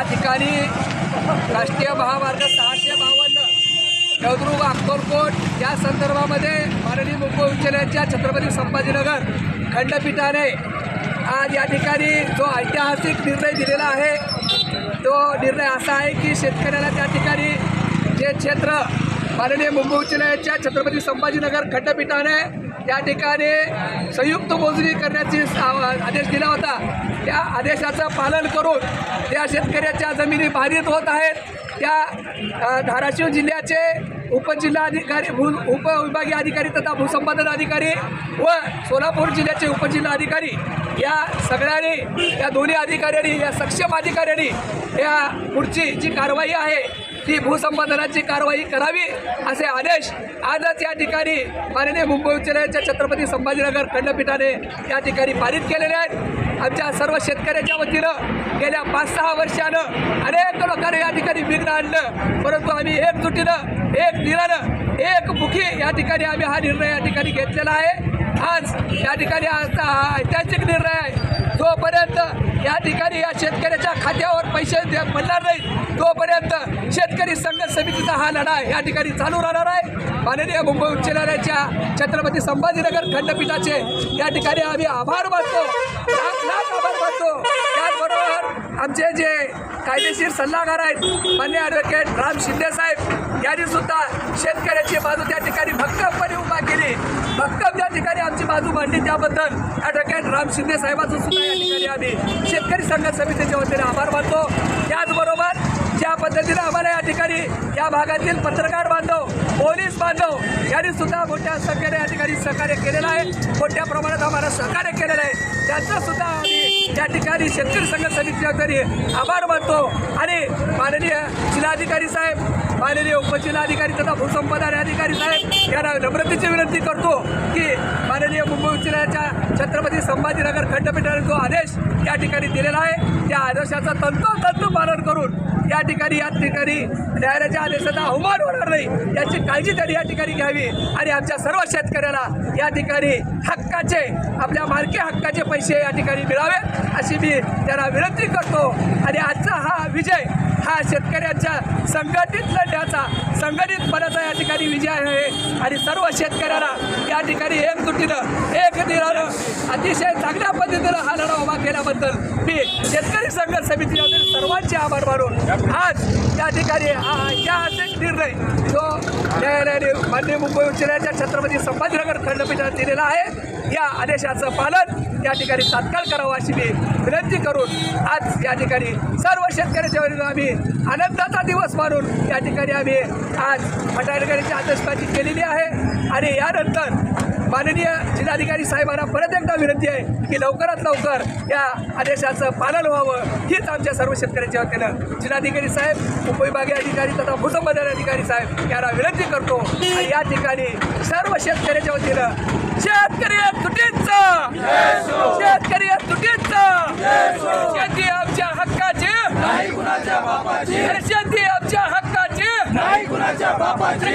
या ठिकाणी राष्ट्रीय महामार्ग सहाशे बावन्न देवदुर्ग अक्कलकोट या संदर्भामध्ये माननीय मुंबई उच्च न्यायालयाच्या छत्रपती संभाजीनगर खंडपीठाने आज या ठिकाणी जो ऐतिहासिक निर्णय दिलेला आहे तो निर्णय असा आहे की शेतकऱ्याला त्या ठिकाणी जे क्षेत्र माननीय मुंबई उच्च न्यायालयाच्या छत्रपती संभाजीनगर खंडपीठाने त्या ठिकाणी संयुक्त मोजणी करण्याची आ- आदेश दिला होता. त्या आदेशाचं पालन करून त्या शेतकऱ्याच्या जमिनी बाधित होत आहेत त्या धाराशिव जिल्ह्याचे उपजिल्हाधिकारी भू उपविभागीय अधिकारी तथा भूसंपादन अधिकारी व सोलापूर जिल्ह्याचे उपजिल्हाधिकारी या सगळ्यांनी या दोन्ही अधिकाऱ्यांनी या सक्षम अधिकाऱ्यांनी या पुढची जी कारवाई आहे ती भूसंपादनाची कारवाई करावी असे आदेश आजच या ठिकाणी माननीय मुंबई उच्च न्यायालयाच्या छत्रपती संभाजीनगर खंडपीठाने या ठिकाणी पारित केलेले आहेत. आमच्या सर्व शेतकऱ्याच्या वतीनं गेल्या पाच सहा वर्षानं अनेक लोकांनी या ठिकाणी विघ्न आणलं. परंतु आम्ही एकजुटीनं एक निरानं एक मुखी या ठिकाणी आम्ही हा निर्णय या ठिकाणी घेतलेला आहे. आज या ठिकाणी आजचा ऐतिहासिक निर्णय आहे. या ठिकाणी या शेतकऱ्याच्या खात्यावर पैसे मिळणार पडणार नाहीत. तोपर्यंत शेतकरी संघर्ष समितीचा हा लढा या ठिकाणी चालू राहणार आहे. माननीय मुंबई उच्च न्यायालयाच्या छत्रपती संभाजीनगर खंडपीठाचे या ठिकाणी आम्ही आभार मानतो. लाख लाख आभार मानतो. त्याचबरोबर आमचे जे कायदेशीर सल्लागार आहेत मान्य ॲडव्होकेट राम शिंदे साहेब यांनी सुद्धा शेतकऱ्याची बाजू त्या ठिकाणी भक्कमपणे उभा केली भक्कम त्या ठिकाणी आमची बाजू मांडली. त्याबद्दल ॲडव्होकेट राम शिंदे साहेबांचं सुद्धा या ठिकाणी आम्ही शेतकरी संघ समितीच्या वतीने आभार मानतो. त्याचबरोबर पद्धतीनं आम्हाला या ठिकाणी या भागातील पत्रकार बांधव पोलीस बांधव यांनी सुद्धा मोठ्या संख्येने या ठिकाणी सहकार्य केलेलं आहे. मोठ्या प्रमाणात आम्हाला सहकार्य केलेलं आहे. त्यांचं सुद्धा आम्ही या ठिकाणी शेतकरी संघ समितीच्या तरी आभार मानतो. आणि माननीय जिल्हाधिकारी साहेब माननीय उपजिल्हाधिकारी तथा भूसंपदा अधिकारी साहेब यांना नम्रतेची विनंती करतो की माननीय मुंबई उच्च न्यायालयाच्या छत्रपती संभाजीनगर खंडपीठाने जो आदेश या ठिकाणी दिलेला आहे त्या आदेशाचं तंतोतंत पालन करून या ठिकाणी या ठिकाणी न्यायालयाच्या आदेशाचा अवमान होणार नाही. याची काळजी त्यांनी या ठिकाणी घ्यावी. आणि आमच्या सर्व शेतकऱ्याला या ठिकाणी हक्काचे आपल्या मालकी हक्काचे पैसे या ठिकाणी मिळावेत अशी मी त्यांना विनंती करतो. आणि आजचा हा विजय हा शेतकऱ्यांच्या संघटित लढ्याचा संघटितपणाचा या ठिकाणी विजय आहे. आणि सर्व शेतकऱ्याला या ठिकाणी एकजुटीनं एक दिलानं अतिशय चांगल्या पद्धतीनं हा लढा उभा केल्याबद्दल मी शेतकरी संघर्ष समिती आभार मानून आज या ठिकाणी हा ऐतिहासिक निर्णय जो न्यायालयाने मान्य मुंबई उच्च न्यायालयाच्या छत्रपती संभाजीनगर खंडपीठाने दिलेला आहे. या आदेशाचं पालन या ठिकाणी तात्काळ करावं अशी मी विनंती करून आज या ठिकाणी सर्व शेतकऱ्याच्या वरील आम्ही आनंदाचा दिवस मानून या ठिकाणी आम्ही आज फटाकड्यांची आतषबाजी केलेली आहे. आणि यानंतर माननीय जिल्हाधिकारी साहेबांना परत एकदा विनंती आहे की लवकरात लवकर या आदेशाचं पालन व्हावं. हीच आमच्या सर्व शेतकऱ्यांच्या वतीनं जिल्हाधिकारी साहेब उपविभागीय अधिकारी तथा भूसंपादन अधिकारी साहेब यांना विनंती करतो. आणि या ठिकाणी सर्व शेतकऱ्याच्या वतीनं शेतकरी तुटीचं! शेतकरी तुटीचं! शेती आमच्या हक्काची! नाही कुणाच्या बापाची! शेती आमच्या हक्काची! नाही कुणाच्या बापाची!